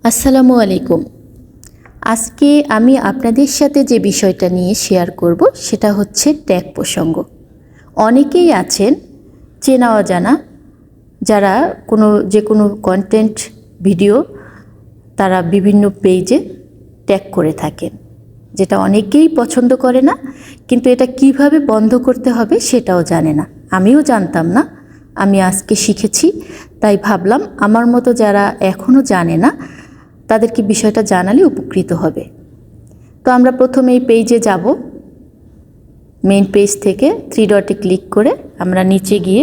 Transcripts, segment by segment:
আসসালামু আলাইকুম। আজকে আমি আপনাদের সাথে যে বিষয়টা নিয়ে শেয়ার করব, সেটা হচ্ছে ট্যাগ প্রসঙ্গ। অনেকেই আছেন, চেনা অজানা, যারা কোনো, যে কোনো কন্টেন্ট ভিডিও তারা বিভিন্ন পেজে ট্যাগ করে থাকেন। যেটা অনেকেই পছন্দ করে না, কিন্তু এটা কীভাবে বন্ধ করতে হবে সেটাও জানে না। আমিও জানতাম না, আমি আজকে শিখেছি, তাই ভাবলাম আমার মতো যারা এখনও জানে না তাদেরকে বিষয়টা জানালে উপকৃত হবে। তো আমরা প্রথমে এই পেজে যাব। মেইন পেজ থেকে থ্রি ডটে ক্লিক করে আমরা নিচে গিয়ে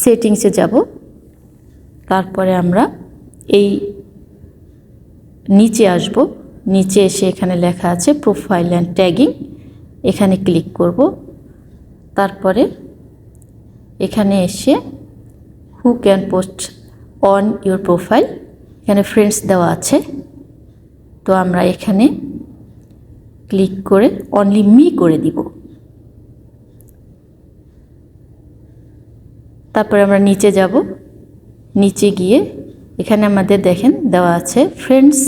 সেটিংসে যাব। তারপরে আমরা এই নিচে আসব। নিচে এসে এখানে লেখা আছে প্রোফাইল অ্যান্ড ট্যাগিং এখানে ক্লিক করব। তারপরে এখানে এসে who can post on your profile এখানে ফ্রেন্ডস দেওয়া আছে। তো আমরা এখানে ক্লিক করে অনলি মি করে দিব। তারপরে আমরা নিচে যাব। নিচে গিয়ে এখানে আমাদের দেখেন দেওয়া আছে ফ্রেন্ডস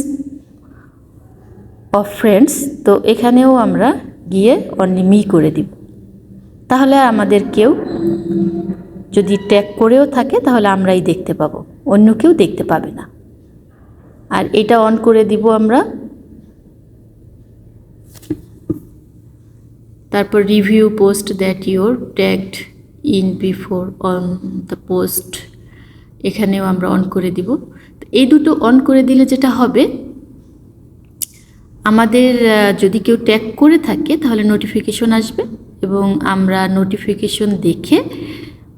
অফ ফ্রেন্ডস তো এখানেও আমরা গিয়ে অনলি মি করে দিব। তাহলে আমাদের কেউ যদি ট্যাগ করেও থাকে তাহলে আমরাই দেখতে পাবো। অন্য কেউ দেখতে পাবে না। আর এটা অন করে দিব আমরা। তারপর review post that your tagged in before on the post এখানেও আমরা অন করে দিব। এই দুটো অন করে দিলে যেটা হবে, আমাদের যদি কেউ ট্যাগ করে থাকে, তাহলে নোটিফিকেশন আসবে এবং আমরা নোটিফিকেশন দেখে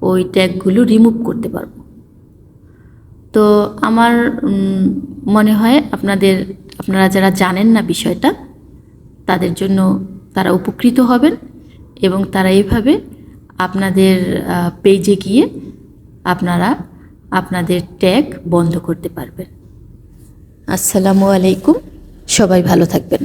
ওই ট্যাগগুলো রিমুভ করতে পারব। তো আমার মনে হয় আপনাদের, আপনারা যারা জানেন না বিষয়টা, তাদের জন্য তারা উপকৃত হবেন এবং তারা এইভাবে আপনাদের পেজে গিয়ে আপনারা আপনাদের ট্যাগ বন্ধ করতে পারবেন। আসসালামু আলাইকুম। সবাই ভালো থাকবেন।